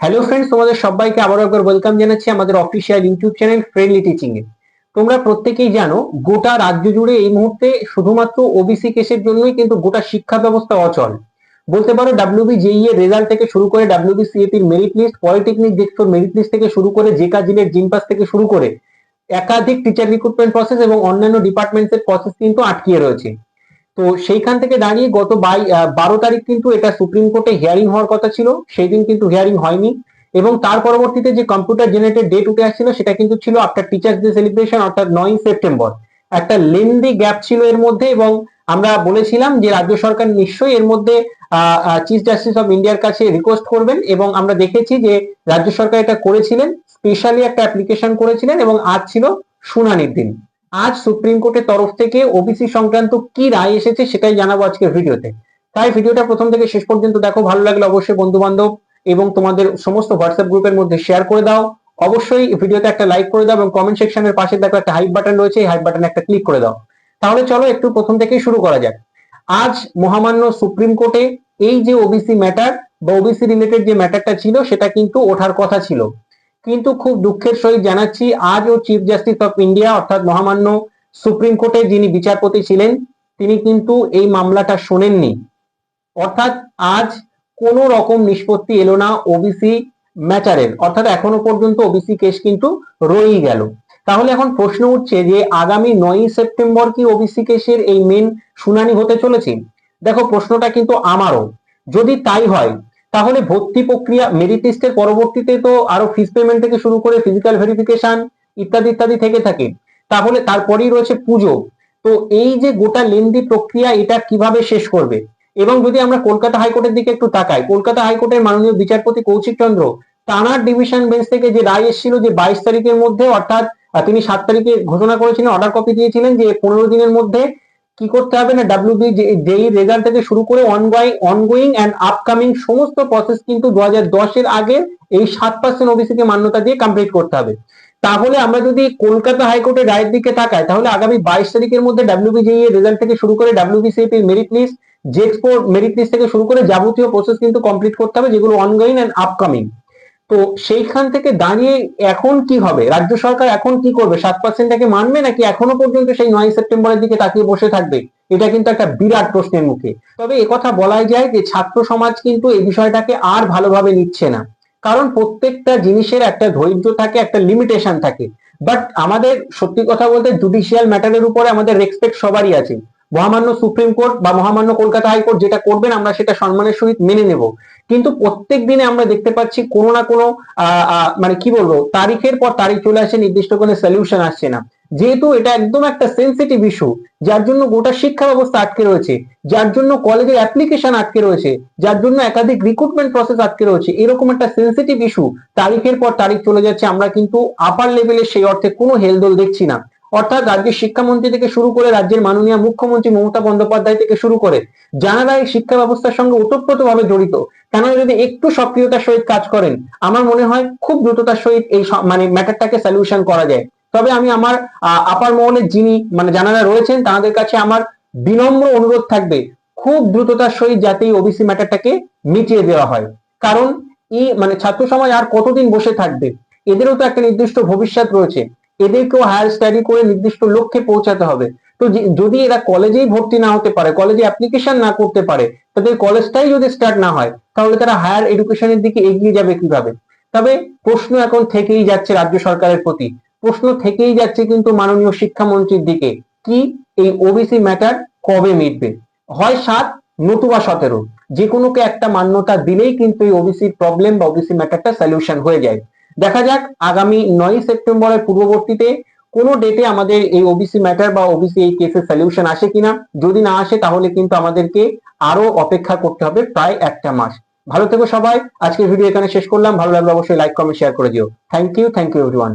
Hello friends তোমাদের সবাইকে আবারও একবার ওয়েলকাম জানাচ্ছি আমাদের official YouTube channel friendly teaching এ। তোমরা প্রত্যেকেই জানো, গোটা রাজ্য জুড়ে এই মুহূর্তে শুধুমাত্র ওবিসি কেসের জন্যই কিন্তু গোটা শিক্ষা ব্যবস্থা অচল। বলতে পারো ডাব্লিউবি জেই এর রেজাল্ট থেকে শুরু করে ডাব্লিউবি সিএপির মেরিট লিস্ট পলিটেকনিক জেক্সোর মেরিট লিস্ট থেকে শুরু করে জেকা জিলের জিনপাস থেকে শুরু করে একাধিক টিচার রিক্রুটমেন্ট প্রসেস এবং অন্যান্য ডিপার্টমেন্টসের প্রসেস কিন্তু আটকিয়ে রয়েছে। তো সেইখান থেকে দাঁড়িয়ে গত বাই বারো তারিখ কিন্তু এটা সুপ্রিম কোর্টে হিয়ারিং হওয়ার কথা ছিল। সেই দিন কিন্তু হিয়ারিং হয়নি। এবং তার পরবর্তীতে যে কম্পিউটার জেনারেটেড ডেট উঠে আসছিল, সেটা কিন্তু ছিল আফটার টিচার্স ডে সেলিব্রেশন অর্থাৎ নয় সেপ্টেম্বর। একটা লেন্দি গ্যাপ ছিল এর মধ্যে এবং আমরা বলেছিলাম যে রাজ্য সরকার নিশ্চয়ই এর মধ্যে চিফ জাস্টিস অফ ইন্ডিয়ার কাছে রিকোয়েস্ট করবেন এবং আমরা দেখেছি যে রাজ্য সরকার এটা করেছিলেন স্পেশালি একটা অ্যাপ্লিকেশন করেছিলেন এবং আজ ছিল শুনানির দিন। আজ সুপ্রিম কোর্টের তরফ থেকে ওবিসি সংক্রান্ত কি রায় এসেছে সেটাই জানাব আজকের ভিডিওতে। তাই ভিডিওটা প্রথম থেকে শেষ পর্যন্ত দেখো, ভালো লাগলে অবশ্যই বন্ধু বান্ধব এবং তোমাদের সমস্ত হোয়াটসঅ্যাপ গ্রুপের মধ্যে শেয়ার করে দাও। অবশ্যই ভিডিওতে একটা লাইক করে দাও এবং কমেন্ট সেকশনের পাশে দেখো একটা হাইপ বাটন রয়েছে, এই হাইপ বাটনে একটা ক্লিক করে দাও। তাহলে চলো একটু প্রথম থেকেই শুরু করা যাক। আজ মহামান্য সুপ্রিম কোর্টে এই যে ওবিসি ম্যাটার বা ওবিসি রিলেটেড যে ম্যাটারটা ছিল, সেটা কিন্তু ওঠার কথা ছিল। কিন্তু খুব দুঃখের সহিত জানাচ্ছি, আজও চিফ জাস্টিস অফ ইন্ডিয়া অর্থাৎ মহামান্য সুপ্রিম কোর্টের যিনি বিচারপতি ছিলেন, তিনি কিন্তু এই মামলাটা শোনেননি। অর্থাৎ আজ কোন রকম নিষ্পত্তি এলো না ওবিসি ম্যাটারের। অর্থাৎ এখনও পর্যন্ত ওবিসি কেস কিন্তু রয়েই গেল। তাহলে এখন প্রশ্ন উঠছে যে আগামী নয়ই সেপ্টেম্বর কি ওবিসি কেসের এই মেন শুনানি হতে চলেছে? দেখো, প্রশ্নটা কিন্তু আমারও। যদি তাই হয় তাহলে ভর্তি প্রক্রিয়া মেরিট লিস্টের পরবর্তীতে তো আরও ফিস পেমেন্ট থেকে শুরু করে ফিজিক্যাল ভেরিফিকেশন ইত্যাদি ইত্যাদি থেকে থাকে। তাহলে তারপরেই রয়েছে পুজো। তো এই যে গোটা লেন্দি প্রক্রিয়া, এটা কীভাবে শেষ করবে? এবং যদি আমরা কলকাতা হাইকোর্টের দিকে একটু তাকাই, কলকাতা হাইকোর্টের মাননীয় বিচারপতি কৌশিক চন্দ্র তানার ডিভিশন বেঞ্চ থেকে যে রায় এসেছিল যে বাইশ তারিখের মধ্যে, অর্থাৎ তিনি সাত তারিখে ঘোষণা করেছিলেন অর্ডার কপি দিয়েছিলেন যে পনেরো দিনের মধ্যে কি করতে হবে না? ডাব্লিউবি জেই রেজাল্ট থেকে শুরু করে অনগোয়িং অনগোয়িং অ্যান্ড আপকামিং সমস্ত প্রসেস কিন্তু দু হাজার দশের আগে এই সাত পার্সেন্ট ওবিসি কে মান্যতা দিয়ে কমপ্লিট করতে হবে। তাহলে আমরা যদি কলকাতা হাইকোর্টের রায়ের দিকে তাকাই, তাহলে আগামী বাইশ তারিখের মধ্যে ডাব্লিউবিজেই রেজাল্ট থেকে শুরু করে ডাব্লিউবিসিএপি মেরিট লিস্ট জেক্সপোর মেরিট লিস্ট থেকে শুরু করে যাবতীয় প্রসেস কিন্তু কমপ্লিট করতে হবে, যেগুলো অনগোয়িং অ্যান্ড আপকামিং তো সেইখান থেকে দাঁড়িয়ে এখন কি হবে? রাজ্য সরকার এখন কি করবে? সাত পার্সেন্টটাকে মানবে নাকি এখনও পর্যন্ত সেই নয় সেপ্টেম্বরের দিকে তাকিয়ে বসে থাকবে? এটা কিন্তু একটা বিরাট প্রশ্নের মুখে। তবে কথা বলাই যায় যে ছাত্র সমাজ কিন্তু এই বিষয়টাকে আর ভালোভাবে নিচ্ছে না। কারণ প্রত্যেকটা জিনিসের একটা ধৈর্য থাকে, একটা লিমিটেশন থাকে। বাট আমাদের সত্যি কথা বলতে জুডিশিয়াল ম্যাটারের উপরে আমাদের রেসপেক্ট সবারই আছে। মহামান্য সুপ্রিম কোর্ট বা মহামান্য কলকাতা হাইকোর্ট যেটা করবেন, আমরা সেটা সম্মানের সহিত মেনে নেব। কিন্তু প্রত্যেক দিনে আমরা দেখতে পাচ্ছি কোনো না কোনো মানে কি বলব, তারিখের পর তারিখ চলে আসে, নির্দিষ্ট কোনো সলিউশন আসছে না। যেহেতু এটা একদম একটা সেন্সিটিভ ইস্যু যার জন্য গোটা শিক্ষা ব্যবস্থা আটকে রয়েছে, যার জন্য কলেজের অ্যাপ্লিকেশন আটকে রয়েছে, যার জন্য একাধিক রিক্রুটমেন্ট প্রসেস আটকে রয়েছে, এরকম একটা সেন্সিটিভ ইস্যু তারিখের পর তারিখ চলে যাচ্ছে, আমরা কিন্তু আপার লেভেলের সেই অর্থে কোনো হেলদোল দেখছি না। অর্থাৎ রাজ্যের শিক্ষামন্ত্রী থেকে শুরু করে রাজ্যের মাননীয় মুখ্যমন্ত্রী মমতা বন্দ্যোপাধ্যায় থেকে শুরু করে যারা এই শিক্ষা ব্যবস্থার সঙ্গে ওতপ্রোত ভাবে জড়িত তারা যদি একটু সক্রিয়তার সহিত কাজ করেন, আমার মনে হয় খুব দ্রুততার সহিত এই মানে ম্যাটারটাকে সলিউশন করা যায়। তবে আমি আমার আপার মহলের যিনি মানে যারা রয়েছেন, তাদের কাছে আমার বিনম্র অনুরোধ থাকবে, খুব দ্রুততার সহিত যাতে এই ওবিসি ম্যাটারটাকে মিটিয়ে দেওয়া হয়। কারণ এই মানে ছাত্র সমাজ আর কতদিন বসে থাকবে? এদেরও তো একটা নির্দিষ্ট ভবিষ্যৎ রয়েছে। এদেরকেও হায়ার স্টাডি করে নির্দিষ্ট লক্ষ্যে পৌঁছাতে হবে। তো যদি এরা কলেজেই ভর্তি না হতে পারে কলেজে অ্যাপ্লিকেশন না করতে পারে, তাদের কলেজটাই যদি স্টার্ট না হয়, তাহলে তারা হায়ার এডুকেশনের দিকে এগিয়ে যাবে কীভাবে? তবে প্রশ্ন এখন থেকেই যাচ্ছে রাজ্য সরকারের প্রতি। প্রশ্ন থেকেই যাচ্ছে কিন্তু মাননীয় শিক্ষামন্ত্রীর দিকে, কি এই ওবিসি ম্যাটার কবে মিটবে? হয় সাত, নতুবা সতেরো। যে কোনোকে একটা মান্যতা দিলেই কিন্তু এই ওবিসি প্রবলেম বা ওবিসি ম্যাটারটা সলিউশন হয়ে যায়। দেখা যাক আগামী নয় সেপ্টেম্বরের পূর্ববর্তীতে কোনো ডেটে আমাদের এই ওবিসি ম্যাটার বা ওবিসি এই কেসের সলিউশন আসে কিনা। যদি না আসে, তাহলে কিন্তু আমাদেরকে আরও অপেক্ষা করতে হবে প্রায় একটা মাস। ভালো থেকো সবাই। আজকের ভিডিও এখানে শেষ করলাম। ভালো লাগলে অবশ্যই লাইক কমেন্ট শেয়ার করে দিও। Thank you thank you everyone